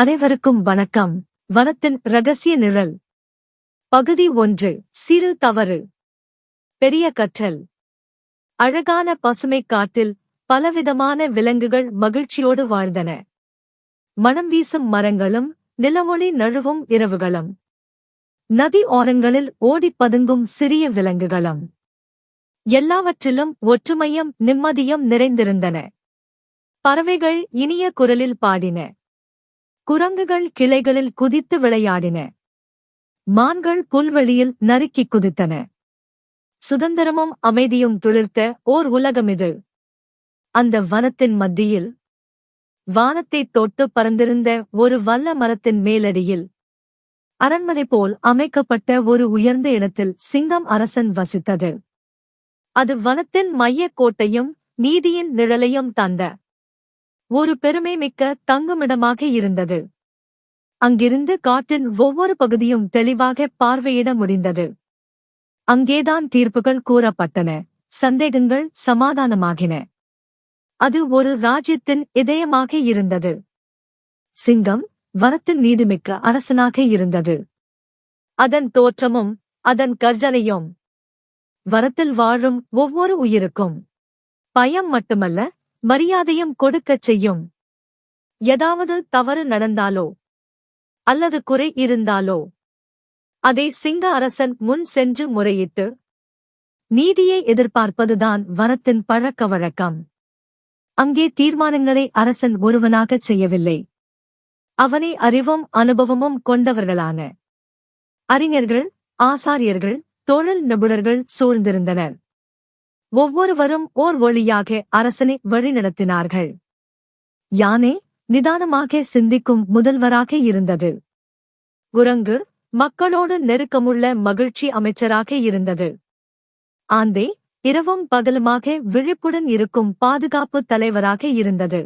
அனைவருக்கும் வணக்கம். வனத்தின் ரகசிய நிழல். பகுதி ஒன்று. சிறு தவறு. பெரிய கற்றல். அழகான பசுமைக் காட்டில் பலவிதமான விலங்குகள் மகிழ்ச்சியோடு வாழ்ந்தன. மனம் வீசும் மரங்களும் நிலமொழி நழுவும் இரவுகளும். நதி ஓரங்களில் ஓடிப் பதுங்கும் சிறிய விலங்குகளும். எல்லாவற்றிலும் ஒற்றுமையும் நிம்மதியும் நிறைந்திருந்தன. பறவைகள் இனிய குரலில் பாடின. குரங்குகள் கிளைகளில் குதித்து விளையாடின. மான்கள் புல்வெளியில் நறுக்கிக் குதித்தன. சுதந்திரமும் அமைதியும் துளிர்த்த ஓர் உலகமிது அந்த வனத்தின் மத்தியில் வானத்தைத் தொட்டு பறந்திருந்த ஒரு வல்ல மரத்தின் மேலடியில் அரண்மனை போல் அமைக்கப்பட்ட ஒரு உயர்ந்த இடத்தில் சிங்கம் அரசன் வசித்தது. அது வனத்தின் மையக் கோட்டையும் நீதியின் நிழலையும் தந்த. ஒரு பெருமை மிக்க தங்குமிடமாக இருந்தது. அங்கிருந்து காட்டின் ஒவ்வொரு பகுதியும் தெளிவாக பார்வையிட முடிந்தது. அங்கேதான் தீர்ப்புகள் கூறப்பட்டன சந்தேகங்கள் சமாதானமாகின. அது ஒரு ராஜ்யத்தின் இதயமாக இருந்தது. சிங்கம் வனத்தின் நீதிமிக்க அரசனாக இருந்தது. அதன் தோற்றமும் அதன் கர்ஜனையும் வரத்தில் வாழும் ஒவ்வொரு உயிருக்கும். பயம் மட்டுமல்ல மரியாதையும் கொடுக்கச் செய்யும். ஏதாவது தவறு நடந்தாலோ அல்லது குறை இருந்தாலோ அதை சிங்க அரசன் முன் சென்று முறையிட்டு நீதியை எதிர்பார்ப்பதுதான் வனத்தின் பழக்க வழக்கம். அங்கே தீர்மானங்களை அரசன் ஒருவனாகச் செய்யவில்லை. அவனை அறிவும் அனுபவமும் கொண்டவர்களான அறிஞர்கள் ஆசாரியர்கள் தொழில் நிபுணர்கள் சூழ்ந்திருந்தனர். ஒவ்வொருவரும் ஓர் ஒளியாக அரசனை வழிநடத்தினார்கள். யானே நிதானமாக சிந்திக்கும் முதல்வராக இருந்தது. குரங்கு மக்களோடு நெருக்கமுள்ள மகிழ்ச்சி அமைச்சராக இருந்தது. ஆந்தே இரவும் பகலுமாக விழிப்புடன் இருக்கும் பாதுகாப்பு தலைவராக இருந்தது.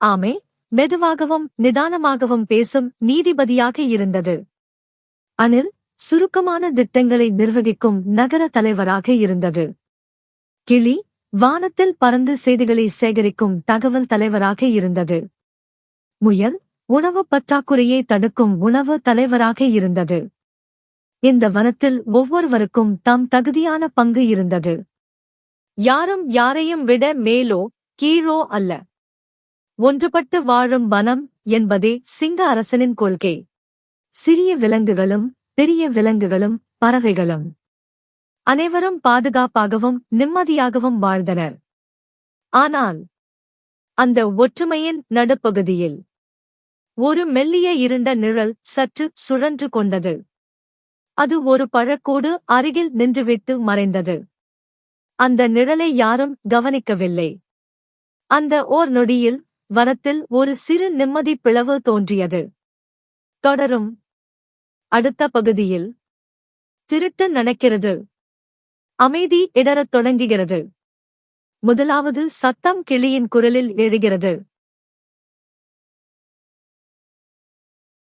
ஆமே மெதுவாகவும் நிதானமாகவும் பேசும் நீதிபதியாக இருந்தது. அனில் சுருக்கமான திட்டங்களை நிர்வகிக்கும் நகர தலைவராக இருந்தது. கிளி வானத்தில் பறந்து செய்திகளை சேகரிக்கும் தகவல் தலைவராக இருந்தது. முயல் உணவு பற்றாக்குறையை தடுக்கும் உணவு தலைவராக இருந்தது. இந்த வனத்தில் ஒவ்வொருவருக்கும் தம் தகுதியான பங்கு இருந்தது. யாரும் யாரையும் விட மேலோ கீழோ அல்ல. ஒன்றுபட்டு வாழும் வனம் என்பதே சிங்க அரசனின் கொள்கை. சிறிய விலங்குகளும் பெரிய விலங்குகளும் பறவைகளும். அனைவரும் பாதுகாப்பாகவும் நிம்மதியாகவும் வாழ்ந்தனர். ஆனால் அந்த ஒற்றுமையின் நடுப்பகுதியில் ஒரு மெல்லிய இருண்ட நிழல் சற்று சுழன்று கொண்டது. அது ஒரு பழக்கூடு அருகில் நின்றுவிட்டு மறைந்தது. அந்த நிழலை யாரும் கவனிக்கவில்லை. அந்த ஓர் நொடியில் வனத்தில் ஒரு சிறு நிம்மதி பிளவு தோன்றியது. தொடரும். அடுத்த பகுதியில் திருட்டு நடக்கிறது அமைதி இடரத் தொடங்குகிறது. முதலாவது சத்தம் கிளியின் குரலில் எழுகிறது.